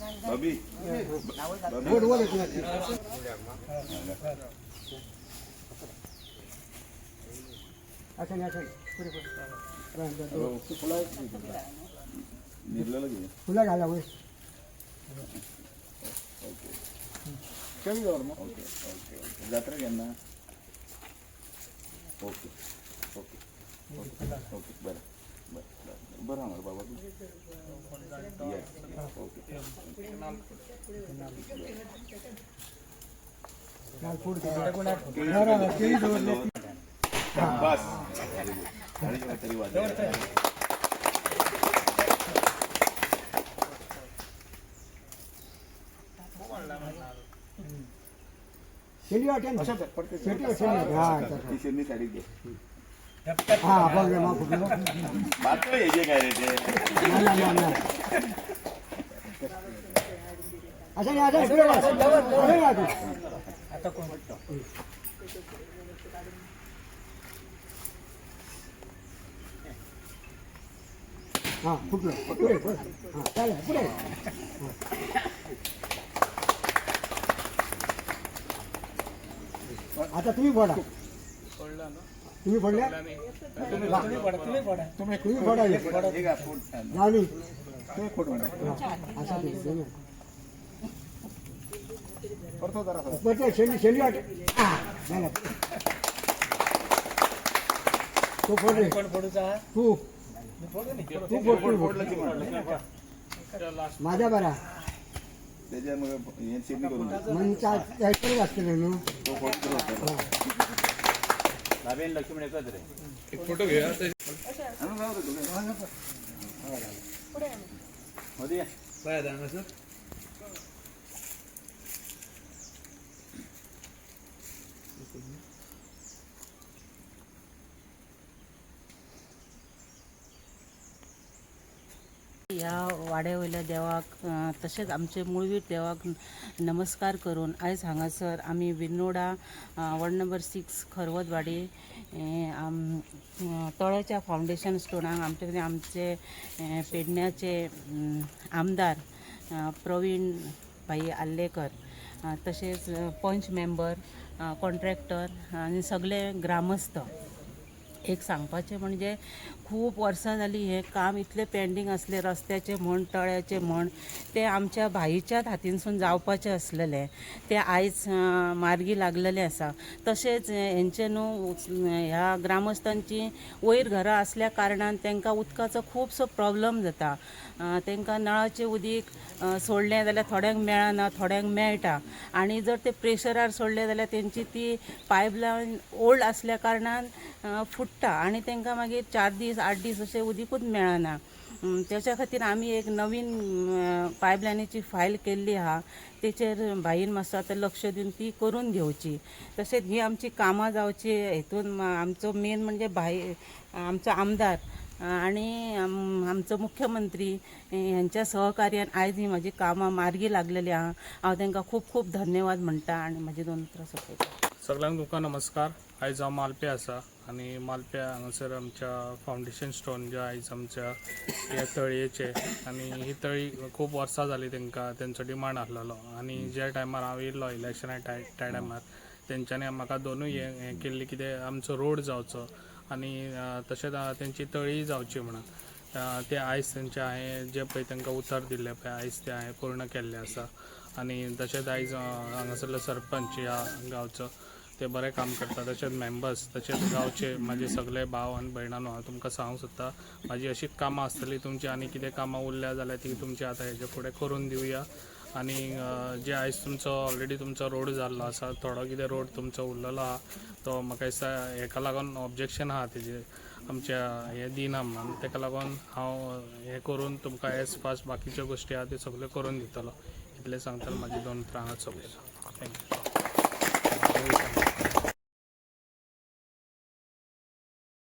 रे राव बबी बोल बोल अच्छा अच्छा पुढे पुढे निर्लेलं घे फुलं घाला होय कमी जावर मग ओके ओके ओके जत्रा केन्ना ओके ओके ओके ओके बरं बरं बरं आम्हाला बाबा तू Yes. ओके बस तरी वाजले शेंडी वाटेल. शेंडी वाटेल हा ती शेरनी साडी घे. हा बघ रे मग फुटलो मात्र हे जे काय रे ते. नाही नाही नाही असं नाही असं पुढे वा. पुढे वा तू. हा फुटलं पुढे पुढे हा चालेल पुढे हा. आता तुम्ही फोडा तुम्ही फोडल्या तुम्ही फोडा हे. हे का फूट लावणी ते फूट म्हणा. असा ते दे ना. परतो जरा. पटे शेंडी शेंडी वाट. हा, झालं. तो फोड माझा बरा. त्याच्यामुळे करून दे. म्हणजे काहीतरी असतील ना तो फोट करू होता. आणून जाऊ दे तुला. ह्या वाड्यावयल्या देवाक तशेंच आमचे मुळवीर देवाक नमस्कार करून आयज हांगासर आमी विनोडा वॉर्ड नंबर सिक्स खरवतवाडी आम तळ्याच्या फावंडेशन स्टोनाक आमचे कडेन आमचे पेडण्याचे आमदार प्रवीण भाई आल्लेकर तशेंच पंच मेंबर कॉन्ट्रॅक्टर आनी सगळे ग्रामस्थ. एक सांगपाचें म्हणजे खूब वर्सां जालीं हें काम इतलें पेंडींग आसलें रस्त्याचें म्हण तळ्याचें म्हण तें आमच्या भाईच्याच हातीनसून जावपाचें आसलेलें तें आयज मार्गी लागलेलें आसा तशेंच हेंचें न्हू ह्या ग्रामस्थांची वयर घरां आसल्या कारणान तांकां उदकाचो खुबसो प्रॉब्लम जाता. तांकां नळाचें उदीक सोडलें जाल्यार थोड्यांक मेळना थोड्यांक मेळटा. आनी जर ते प्रेशरार सोडलें जाल्यार तेंची ती पायपलायन ओल्ड आसल्या कारणान फुट पडटा आनी तांकां मागीर चार दीस आठ दीस अशें उदीकूच मेळना. त्याच्या खातीर आमी एक नवीन पायपलायनीची फायल केल्ली आहा तेचेर भाईन मातसो आतां लक्ष दिवन ती करून घेवची तशेंच ही आमची कामां जावची हेतून आमचो मेन म्हणजे भाई आमचो आमदार आणि आमचो मुख्यमंत्री यांच्या सहकार्यान आयज ही म्हजी कामां मार्गी लागलेली आहा हांव तांकां खूब खूब धन्यवाद म्हणटा आनी म्हजे दोन उतरां सोंपयता सगळ्यांक तुमकां नमस्कार. आयज हांव मालपे आसा आनी मालप्या हांगासर आमच्या फावंडेशन स्टोन जे आयज आमच्या ह्या तळयेचे. आनी ही तळी खूब वर्सां जालीं तांकां तेंचो डिमांड आसलेलो आनी ज्या टायमार हांव येयल्लो इलेक्शना टाय त्या टायमार तेंच्यांनी म्हाका दोनूय हें हें केल्ली कितें आमचो रोड जावचो. आनी तशेंच तेंची तळी जावची म्हणून. ते आयज तेंचे हांवें जे पळय तांकां उतर दिल्लें पळय आयज ते हांवें पूर्ण केल्लें आसा आनी तशेंच आयज हांगासरलो सरपंच ह्या गांवचो. ते बरें काम करता तशेंच मेंबर्स तशेंच गांवचे म्हाजे सगळे भाव आनी भयणांनो हांव तुमकां सांगूंक सोदता म्हाजी अशीच कामां आसतली तुमची आनी कितें कामां उरल्या जाल्यार ती तुमची आतां हेजे फुडें करून दिवया आनी जे आयज तुमचो ऑलरेडी तुमचो रोड जाल्लो आसा थोडो कितें रोड तुमचो उरलेलो आहा तो म्हाका दिसता हेका लागून ऑब्जेक्शन आहा तेजेर आमच्या हे दिना म्हणून तेका लागून हांव हें करून तुमकां एज फास्ट बाकीच्यो गोश्टी आहा त्यो सगल्यो करून दितलो. इतलें सांगतलो म्हाजी दोन उतरां हांगा थँक्यू Thank you.